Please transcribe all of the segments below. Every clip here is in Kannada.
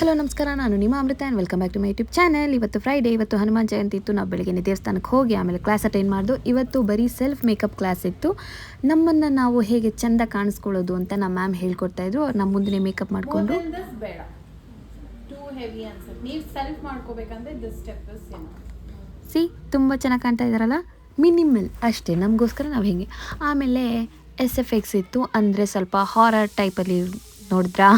ಹಲೋ ನಮಸ್ಕಾರ. ನಾನು ನಿಮ್ಮ Amrutha and welcome back to my YouTube channel ಇವತ್ತು ಫ್ರೈಡೇ ಇವತ್ತು ಹನುಮಾನ್ ಜಯಂತಿ ಇತ್ತು. ನಾವು ಬೆಳಗ್ಗೆ ದೇವಸ್ಥಾನಕ್ಕೆ ಹೋಗಿ ಆಮೇಲೆ ಕ್ಲಾಸ್ ಅಟೆಂಡ್ ಮಾಡಿದ್ದು ಇವತ್ತು ಬರೀ ಸೆಲ್ಫ್ ಮೇಕಪ್ ಕ್ಲಾಸ್ ಇತ್ತು. ನಮ್ಮನ್ನು ನಾವು ಹೇಗೆ ಚೆಂದ ಕಾಣಿಸ್ಕೊಳ್ಳೋದು ಅಂತ ನಮ್ಮ ಮ್ಯಾಮ್ ಹೇಳ್ಕೊಡ್ತಾ ಇದ್ರು. ಅವ್ರು ನಮ್ಮ ಮುಂದೆ ಮೇಕಪ್ ಮಾಡಿಕೊಂಡು. More than this ಬೇಡ. ಟೂ ಹೆವಿ ಅನ್ಸುತ್ತೆ. ನೀವು ಸೆಲ್ಫ್ ಮಾಡ್ಕೋಬೇಕಂದ್ರೆ ದಿಸ್ ಸ್ಟೆಪ್ ಸಿ ತುಂಬ ಚೆನ್ನಾಗಿ ಕಾಣ್ತಾ ಇದ್ದಾರಲ್ಲ ಮಿನಿಮಲ್ ಅಷ್ಟೇ. ನಮಗೋಸ್ಕರ ನಾವು ಹೇಗೆ. ಆಮೇಲೆ ಎಸ್ ಎಫ್ ಎಕ್ಸ್ ಇತ್ತು. ಅಂದರೆ ಸ್ವಲ್ಪ ಹಾರರ್ ಟೈಪಲ್ಲಿ ನೋಡಿದ್ರಾ?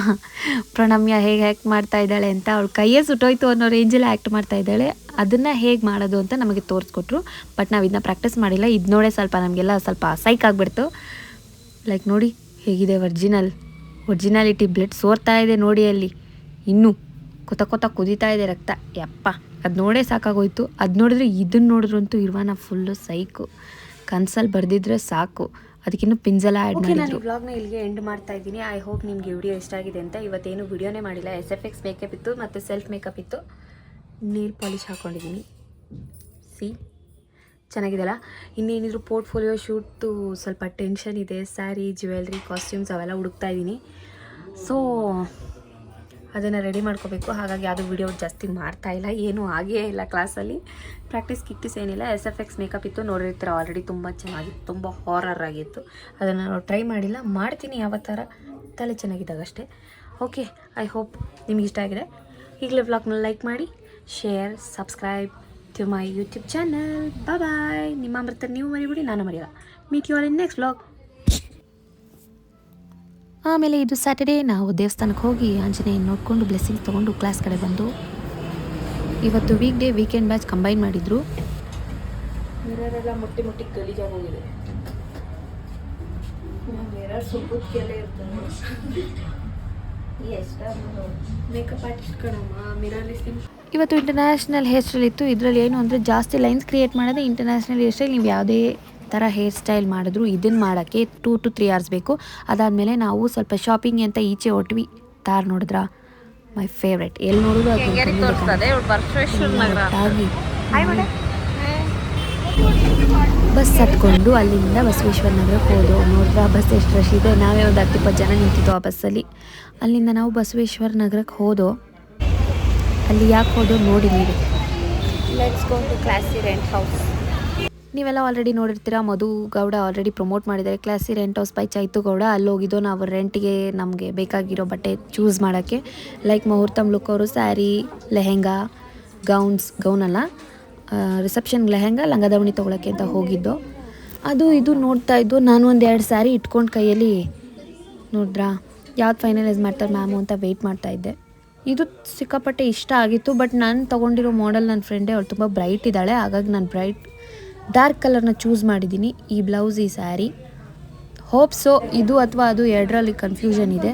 ಪ್ರಣಮ್ಯ ಹೇಗೆ ಆ್ಯಕ್ಟ್ ಮಾಡ್ತಾ ಇದ್ದಾಳೆ ಅಂತ ಅವಳು ಕೈಯೇ ಸುಟ್ಟೋಯ್ತು ಅನ್ನೋ ರೇಂಜಲ್ಲಿ ಆ್ಯಕ್ಟ್ ಮಾಡ್ತಾ ಇದ್ದಾಳೆ. ಅದನ್ನು ಹೇಗೆ ಮಾಡೋದು ಅಂತ ನಮಗೆ ತೋರಿಸ್ಕೊಟ್ರು. ಬಟ್ ನಾವು ಇದನ್ನ ಪ್ರಾಕ್ಟೀಸ್ ಮಾಡಿಲ್ಲ. ಇದು ನೋಡೇ ಸ್ವಲ್ಪ ನಮಗೆಲ್ಲ ಸ್ವಲ್ಪ ಸೈಕ್ ಆಗಿಬಿಡ್ತು. ಲೈಕ್ ನೋಡಿ, ಹೇಗಿದೆ ಒರ್ಜಿನಲ್ ಒರ್ಜಿನಾಲಿಟಿ ಬ್ಲಡ್ ಸೋರ್ತಾ ಇದೆ ನೋಡಿ ಅಲ್ಲಿ. ಇನ್ನೂ ಕೊತ ಕೊತ ಕುದೀತಾ ಇದೆ ರಕ್ತ. ಯಪ್ಪ, ಅದು ನೋಡೇ ಸಾಕಾಗೋಯ್ತು. ಅದು ನೋಡಿದ್ರೆ ಇದನ್ನ ನೋಡಿದ್ರಂತೂ ಇರುವಾನ ಫುಲ್ಲು ಸೈಕು ಕನ್ಸಲ್ಲಿ ಬರೆದಿದ್ರೆ ಸಾಕು. ಅದಕ್ಕಿನ್ನೂ ಪಿಂಜಲ ಆ್ಯಡ್ ನಾನು ವ್ಲಾಗ್ನ ಇಲ್ಲಿಗೆ ಎಂಡ್ ಮಾಡ್ತಾ ಇದ್ದೀನಿ. ಐ ಹೋಪ್ ನಿಮಗೆ ವಿಡಿಯೋ ಇಷ್ಟ ಆಗಿದೆ ಅಂತ. ಇವತ್ತೇನು ವಿಡಿಯೋನೇ ಮಾಡಿಲ್ಲ. ಎಸ್ ಎಫ್ ಎಕ್ಸ್ ಮೇಕಪ್ ಇತ್ತು ಮತ್ತು ಸೆಲ್ಫ್ ಮೇಕಪ್ ಇತ್ತು. ನೀಲ್ ಪಾಲಿಶ್ ಹಾಕ್ಕೊಂಡಿದ್ದೀನಿ ಸಿ ಚೆನ್ನಾಗಿದೆಲ್ಲ ಇನ್ನೇನಿದ್ರು ಪೋರ್ಟ್ಫೋಲಿಯೋ ಶೂಟ್ದು ಸ್ವಲ್ಪ ಟೆನ್ಷನ್ ಇದೆ ಸ್ಯಾರಿ ಜ್ಯುವೆಲ್ರಿ ಕಾಸ್ಟ್ಯೂಮ್ಸ್ ಅವೆಲ್ಲ ಹುಡುಕ್ತಾ ಇದ್ದೀನಿ. ಸೊ ಅದನ್ನು ರೆಡಿ ಮಾಡ್ಕೋಬೇಕು. ಹಾಗಾಗಿ ಯಾವುದೂ ವಿಡಿಯೋ ಜಾಸ್ತಿ ಮಾಡ್ತಾ ಇಲ್ಲ, ಏನೂ ಆಗೇ ಇಲ್ಲ ಕ್ಲಾಸಲ್ಲಿ ಪ್ರಾಕ್ಟೀಸ್ ಕಿಟ್ಟಿಸ್ ಏನಿಲ್ಲ ಎಸ್ ಎಫ್ ಎಕ್ಸ್ ಮೇಕಪ್ ಇತ್ತು. ನೋಡಿರ್ತೀರ ಆಲ್ರೆಡಿ ತುಂಬ ಚೆನ್ನಾಗಿತ್ತು, ತುಂಬ ಹಾರರ್ ಆಗಿತ್ತು. ಅದನ್ನು ನಾವು ಟ್ರೈ ಮಾಡಿಲ್ಲ, ಮಾಡ್ತೀನಿ ಯಾವ ಥರ ತಲೆ ಚೆನ್ನಾಗಿದ್ದಾಗ ಅಷ್ಟೇ. ಓಕೆ ಐ ಹೋಪ್ ನಿಮ್ಗೆ ಇಷ್ಟ ಆಗಿದೆ. ಈಗಲೇ ವ್ಲಾಗ್ನ ಲೈಕ್ ಮಾಡಿ share subscribe to my YouTube channel bye ನಿಮ್ಮ ಅಮೃತ, ನೀವು ಮರಿಬಿಡಿ, ನಾನು ಮರಿಯಲ್ಲ. Meet you all in next vlog ಆಮೇಲೆ ಇದು ಸ್ಯಾಟರ್ಡೇ ನಾವು ದೇವಸ್ಥಾನಕ್ಕೆ ಹೋಗಿ ಆಂಜನೇಯ ನೋಡಿಕೊಂಡು ಬ್ಲೆಸ್ಸಿಂಗ್ ತೊಗೊಂಡು ಕ್ಲಾಸ್ ಕಡೆ ಬಂದು ಇವತ್ತು weekday weekend batch combine ಮಾಡಿದ್ರು ಮುಟ್ಟಿ ಮುಟ್ಟಿ ಗಲೀಜಾಗಿ ಹೋಗಿದೆ. ಇವತ್ತು ಇಂಟರ್ನ್ಯಾಷನಲ್ ಹೇರ್ ಸ್ಟೈಲ್ ಇತ್ತು. ಇದರಲ್ಲಿ ಏನು ಅಂದರೆ ಜಾಸ್ತಿ ಲೈನ್ಸ್ ಕ್ರಿಯೇಟ್ ಮಾಡೋದೇ ಇಂಟರ್ನ್ಯಾಷನಲ್ ಹೇರ್ ಸ್ಟೈಲ್ ನೀವು ಯಾವುದೇ ಥರ ಹೇರ್ ಸ್ಟೈಲ್ ಮಾಡಿದ್ರು ಇದನ್ನು ಮಾಡೋಕ್ಕೆ ಟೂ ಟು ತ್ರೀ ಅವರ್ಸ್ ಬೇಕು. ಅದಾದಮೇಲೆ ನಾವು ಸ್ವಲ್ಪ ಶಾಪಿಂಗ್ ಅಂತ ಈಚೆ ಹೊಟ್ವಿ. ತಾರ್ ನೋಡಿದ್ರಾ? ಮೈ ಫೇವ್ರೆಟ್ ಎಲ್ಲಿ ನೋಡೋದು ಅದು ಬಸ್ ಹತ್ಕೊಂಡು ಅಲ್ಲಿಂದ ಬಸವೇಶ್ವರ ನಗರಕ್ಕೆ ಹೋದೋ ನೋಡಿದ್ರೆ? ಬಸ್ ಎಷ್ಟು ರಶ್ ಇದೆ. ನಾವೇ ಒಂದು ಹತ್ತು ಇಪ್ಪತ್ತು ಜನ ನಿಂತಿದ್ದೋ ಆ ಬಸ್ಸಲ್ಲಿ ಅಲ್ಲಿಂದ ನಾವು ಬಸವೇಶ್ವರ ನಗರಕ್ಕೆ ಹೋದೋ ಅಲ್ಲಿ ಯಾಕೆ ಹೋದೋ ನೋಡಿ ನೀವು let's go to classy rent house ನೀವೆಲ್ಲ ಆಲ್ರೆಡಿ ನೋಡಿರ್ತೀರಾ, ಮಧು ಗೌಡ ಆಲ್ರೆಡಿ ಪ್ರಮೋಟ್ ಮಾಡಿದ್ದಾರೆ. Classy rent house by Chaitu Gowda ಅಲ್ಲಿ ಹೋಗಿದ್ದೋ ನಾವು ರೆಂಟಿಗೆ ನಮಗೆ ಬೇಕಾಗಿರೋ ಬಟ್ಟೆ ಚೂಸ್ ಮಾಡೋಕ್ಕೆ. ಲೈಕ್ ಮುಹೂರ್ತಮ್ ಲುಕ್ ಅವರು ಸ್ಯಾರಿ ಲೆಹೆಂಗಾ ಗೌನ್ಸ್ ಗೌನ್ ಅಲ್ಲ ರಿಸೆಪ್ಷನ್ ಲೆಹೆಂಗಾ, ಲಂಗ ದಾವಣಿ ತೊಗೊಳಕ್ಕೆ ಅಂತ ಹೋಗಿದ್ದು. ಅದು ಇದು ನೋಡ್ತಾ ಇದ್ದು, ನಾನು ಒಂದು ಎರಡು ಸ್ಯಾರಿ ಇಟ್ಕೊಂಡು ಕೈಯಲ್ಲಿ ನೋಡಿದ್ರಾ? ಯಾವ್ದು ಫೈನಲೈಸ್ ಮಾಡ್ತಾರೆ ಮ್ಯಾಮು ಅಂತ ವೆಯ್ಟ್ ಮಾಡ್ತಾ ಇದ್ದೆ. ಇದು ಸಿಕ್ಕಾಪಟ್ಟೆ ಇಷ್ಟ ಆಗಿತ್ತು ಬಟ್ ನಾನು ತೊಗೊಂಡಿರೋ ಮಾಡೆಲ್ ನನ್ನ ಫ್ರೆಂಡೇ ಅವಳು ತುಂಬ ಬ್ರೈಟ್ ಇದ್ದಾಳೆ, ಹಾಗಾಗಿ ನಾನು ಬ್ರೈಟ್ ಡಾರ್ಕ್ ಕಲರ್ನ ಚೂಸ್ ಮಾಡಿದ್ದೀನಿ. ಈ ಬ್ಲೌಸ್ ಈ ಸ್ಯಾರಿ ಹೋಪ್ ಸೊ ಇದು ಅಥವಾ ಅದು ಎರಡರಲ್ಲಿ ಕನ್ಫ್ಯೂಷನ್ ಇದೆ.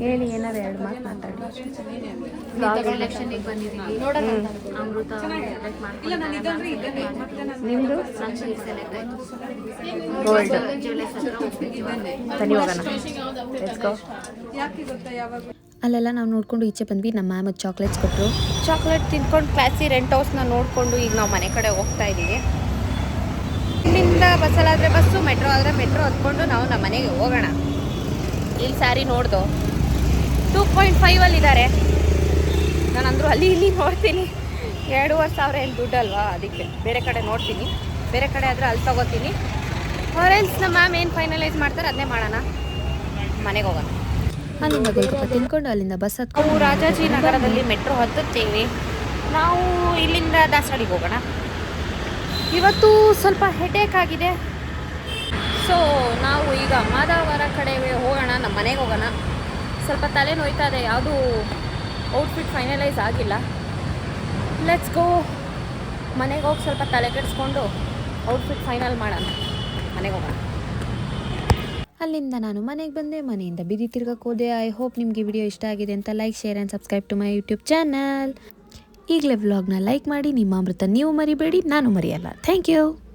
ಹೇಳಿ ಏನಾದ್ರು ಎರಡು ಮಾತು ಮಾತಾಡಿ. ನಿಮ್ಮದು ಗೋಲ್ಡ್ ಹೋಗೋಣ. ಅಲ್ಲೆಲ್ಲ ನಾವು ನೋಡ್ಕೊಂಡು ಈಚೆ ಬಂದ್ವಿ. ನಮ್ಮ ಮ್ಯಾಮ್ ಚಾಕ್ಲೇಟ್ಸ್ ಕೊಟ್ಟರು ಚಾಕ್ಲೇಟ್ ತಿನ್ಕೊಂಡು ಕ್ಲಾಸಿ ರೆಂಟ್ ಹೌಸ್ನ ನೋಡಿಕೊಂಡು ಈಗ ನಾವು ಮನೆ ಕಡೆ ಹೋಗ್ತಾ ಇದ್ದೀವಿ ಬಸ್ಸಲ್ಲಾದರೆ ಬಸ್ಸು ಮೆಟ್ರೋ ಆದರೆ ಮೆಟ್ರೋ ಹತ್ಕೊಂಡು ನಾವು ನಮ್ಮ ಮನೆಗೆ ಹೋಗೋಣ. ಇಲ್ಲಿ ಸ್ಯಾರಿ ನೋಡ್ದು. ಟೂ ಪಾಯಿಂಟ್ ಫೈವಲ್ಲಿ ಇದ್ದಾರೆ ನಾನು ಅಂದರೂ ಅಲ್ಲಿ ಇಲ್ಲಿ ನೋಡ್ತೀನಿ. ಎರಡೂವರೆ ಸಾವಿರ ಏನು ದುಡ್ಡಲ್ವಾ ಅದಕ್ಕೆ. ಬೇರೆ ಕಡೆ ನೋಡ್ತೀನಿ. ಬೇರೆ ಕಡೆ ಆದರೆ ಅಲ್ಲಿ ತೊಗೋತೀನಿ. ಆರೆಲ್ಸ್ ನಮ್ಮ ಮ್ಯಾಮ್ ಏನು ಫೈನಲೈಸ್ ಮಾಡ್ತಾರೆ ಅದನ್ನೇ ಮಾಡೋಣ. ಮನೆಗೆ ಹೋಗೋಣ. ಅಲ್ಲಿಂದ ಗೋಲ್ಗಪ್ಪ ತಿನ್ಕೊಂಡು ಅಲ್ಲಿಂದ ಬಸ್ ಹತ್ಕೊಂಡು ನಾವು ರಾಜಾಜಿ ನಗರದಲ್ಲಿ ಮೆಟ್ರೋ ಹತ್ತುತ್ತೇವೆ. ನಾವು ಇಲ್ಲಿಂದ ದಾಸರಳ್ಳಿಗೆ ಹೋಗೋಣ. ಇವತ್ತು ಸ್ವಲ್ಪ ಹೆಡೇಕ್ ಆಗಿದೆ. ಸೊ ನಾವು ಈಗ ಮಾದಾವರ ಕಡೆಗೆ ಹೋಗೋಣ, ನಮ್ಮ ಮನೆಗೆ ಹೋಗೋಣ. ಸ್ವಲ್ಪ ತಲೆ ನೋಯ್ತಾ ಇದೆ ಯಾವುದು ಔಟ್ಫಿಟ್ ಫೈನಲೈಸ್ ಆಗಿಲ್ಲ. ಲೆಟ್ಸ್ ಗೋ ಮನೆಗೆ ಹೋಗಿ ಸ್ವಲ್ಪ ತಲೆ ಕೆಡಿಸ್ಕೊಂಡು ಔಟ್ಫಿಟ್ ಫೈನಲ್ ಮಾಡೋಣ. ಮನೆಗೆ ಹೋಗೋಣ. ಅಲ್ಲಿಂದ ನಾನು ಮನೆಗೆ ಬಂದೆ, ಮನೆಯಿಂದ ಬಿದಿ ತಿರ್ಗಕ್ಕೆ ಹೋದೆ. ಐ ಹೋಪ್ ನಿಮಗೆ ವಿಡಿಯೋ ಇಷ್ಟ ಆಗಿದೆ ಅಂತ like share and subscribe to my YouTube channel ಈಗಲೇ ವ್ಲಾಗ್ನ ಲೈಕ್ ಮಾಡಿ ನಿಮ್ಮ ಅಮೃತ ನೀವು ಮರಿಬೇಡಿ ನಾನು ಮರೆಯಲ್ಲ. Thank you